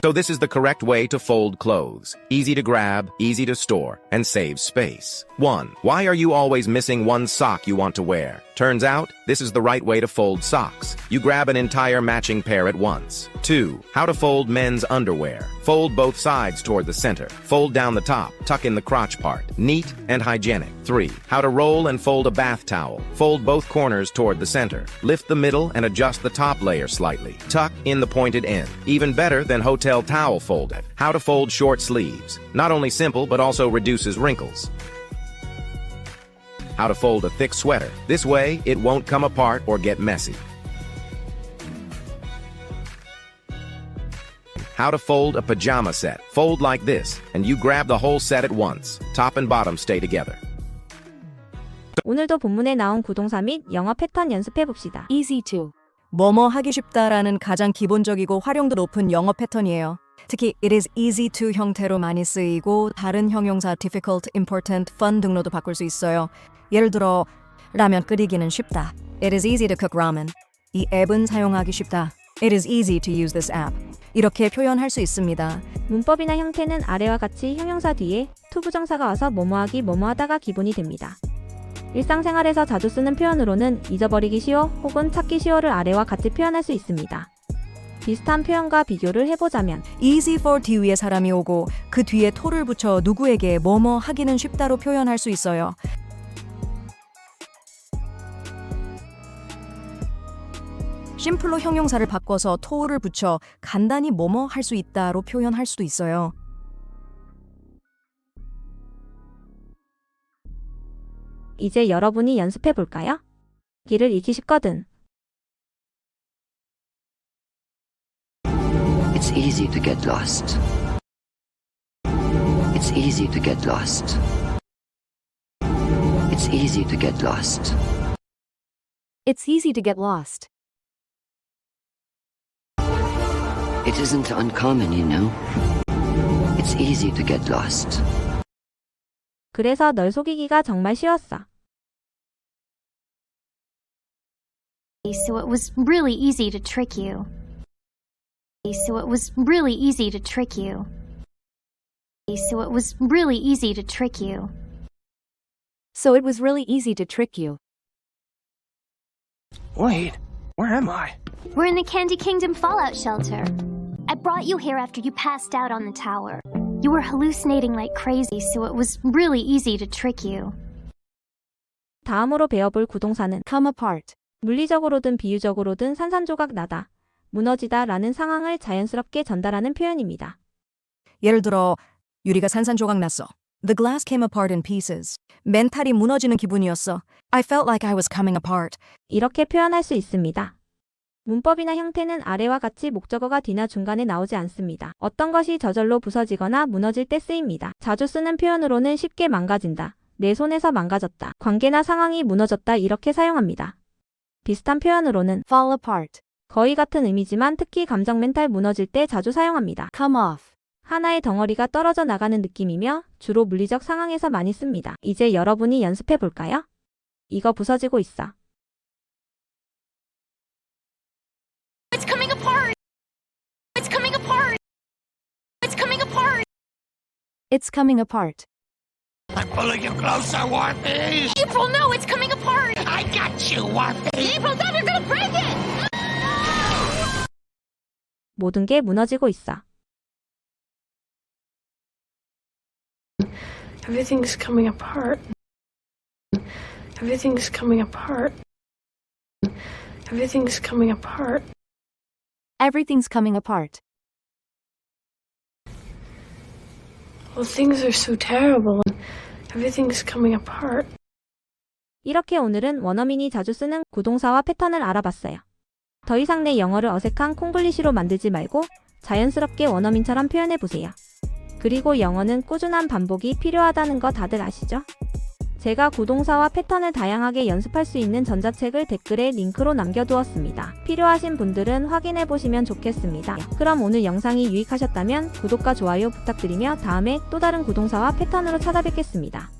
So this is the correct way to fold clothes. Easy to grab, easy to store, and saves space. 1. Why are you always missing one sock you want to wear? Turns out, this is the right way to fold socks. You grab an entire matching pair at once. 2. How to fold men's underwear. Fold both sides toward the center. Fold down the top, tuck in the crotch part. Neat and hygienic. 3. How to roll and fold a bath towel. Fold both corners toward the center. Lift the middle and adjust the top layer slightly. Tuck in the pointed end. Even better than hotel towel folded. How to fold short sleeves. Not only simple, but also reduces wrinkles. How to fold a thick sweater. This way, it won't come apart or get messy. How to fold a pajama set. Fold like this, and you grab the whole set at once. Top and bottom stay together. 오늘도 본문에 나온 구동사 및 영어 패턴 연습해 봅시다. easy to, 뭐뭐 하기 쉽다라는 가장 기본적이고 활용도 높은 영어 패턴이에요. 특히 it is easy to 형태로 많이 쓰이고 다른 형용사 difficult, important, fun 등로도 바꿀 수 있어요. 예를 들어 라면 끓이기는 쉽다. It is easy to cook ramen. 이 앱은 사용하기 쉽다. It is easy to use this app. 이렇게 표현할 수 있습니다. 문법이나 형태는 아래와 같이 형용사 뒤에 to 부정사가 와서 뭐뭐하기 뭐뭐하다가 기본이 됩니다. 일상생활에서 자주 쓰는 표현으로는 잊어버리기 쉬워 혹은 찾기 쉬워를 아래와 같이 표현할 수 있습니다. 비슷한 표현과 비교를 해보자면 easy for 뒤위에 사람이 오고 그 뒤에 to를 붙여 누구에게 뭐뭐 하기는 쉽다로 표현할 수 있어요. 심플로 형용사를 바꿔서 to를 붙여 간단히 뭐뭐 할 수 있다로 표현할 수도 있어요. 이제 여러분이 연습해 볼까요? 길을 잃기 쉽거든. It's easy to get lost. It's easy to get lost. It's easy to get lost. it's easy to get lost. It isn't uncommon, you know. It's easy to get lost. 그래서 널 속이기가 정말 쉬웠어. so it was really easy to trick you. So it was really easy to trick you. So it was really easy to trick you. So it was really easy to trick you. Wait, where am I? We're in the Candy Kingdom Fallout shelter. I brought you here after you passed out on the tower. You were hallucinating like crazy, so it was really easy to trick you. 다음으로 배워볼 구동사는 Come apart. 물리적으로든 비유적으로든 산산조각 나다, 무너지다 라는 상황을 자연스럽게 전달하는 표현입니다. 예를 들어 유리가 산산조각 났어. The glass came apart in pieces. 멘탈이 무너지는 기분이었어. I felt like I was coming apart. 이렇게 표현할 수 있습니다. 문법이나 형태는 아래와 같이 목적어가 뒤나 중간에 나오지 않습니다. 어떤 것이 저절로 부서지거나 무너질 때 쓰입니다. 자주 쓰는 표현으로는 쉽게 망가진다, 내 손에서 망가졌다, 관계나 상황이 무너졌다 이렇게 사용합니다. 비슷한 표현으로는 Fall apart. 거의 같은 의미지만 특히 감정 멘탈 무너질 때 자주 사용합니다. Come off. 하나의 덩어리가 떨어져 나가는 느낌이며 주로 물리적 상황에서 많이 씁니다. 이제 여러분이 연습해 볼까요? 이거 부서지고 있어. It's coming apart. I'm pulling you closer, Warpy! April, no, it's coming apart! I got you, Warpy! April, Dad, you're gonna break it! 모든 게 무너지고 있어. Everything's coming apart. Everything's coming apart. Everything's coming apart. Everything's coming apart. Well, things are so terrible. Everything's coming apart. 이렇게 오늘은 원어민이 자주 쓰는 구동사와 패턴을 알아봤어요. 더 이상 내 영어를 어색한 콩글리시로 만들지 말고 자연스럽게 원어민처럼 표현해 보세요. 그리고 영어는 꾸준한 반복이 필요하다는 거 다들 아시죠? 제가 구동사와 패턴을 다양하게 연습할 수 있는 전자책을 댓글에 링크로 남겨두었습니다. 필요하신 분들은 확인해 보시면 좋겠습니다. 그럼 오늘 영상이 유익하셨다면 구독과 좋아요 부탁드리며 다음에 또 다른 구동사와 패턴으로 찾아뵙겠습니다.